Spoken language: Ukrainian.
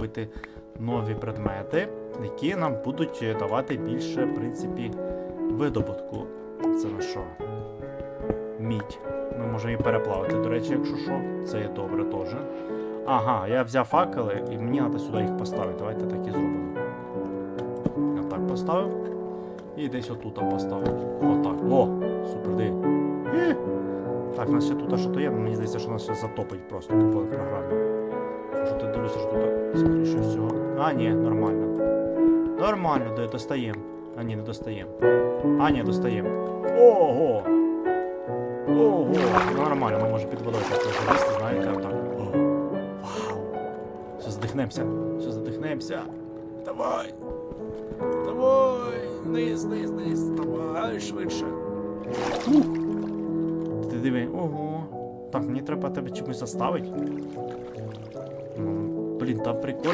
робити нові предмети, які нам будуть давати більше, в принципі, видобутку. Це на що? Мідь. Ми можемо її переплавити, до речі, якщо що. Це є добре теж. Ага, я взяв факели і мені треба сюди їх поставити. Давайте так і зробимо. Я так поставив. І десь отут поставив. Отак. О! Супер, диви. Е! Так, у нас ще тут що то є, мені здається, що нас ще затопить просто по програмі. Що ти дивишся, що тут скоріше всього. А, ні, нормально. Нормально, достаємо. А ні, не достаємо. А, ні, достаємо. Ого! Ого! Нормально, ми можемо під водою теж знаєте, отак. Вау! Все задихнемося. Все задихнемося. Давай! Давай! Вниз, вниз, вниз, давай швидше. Ух! Ти диви, ого. Так, мені треба тебе чимось заставити. Ну, блін, там прикольно.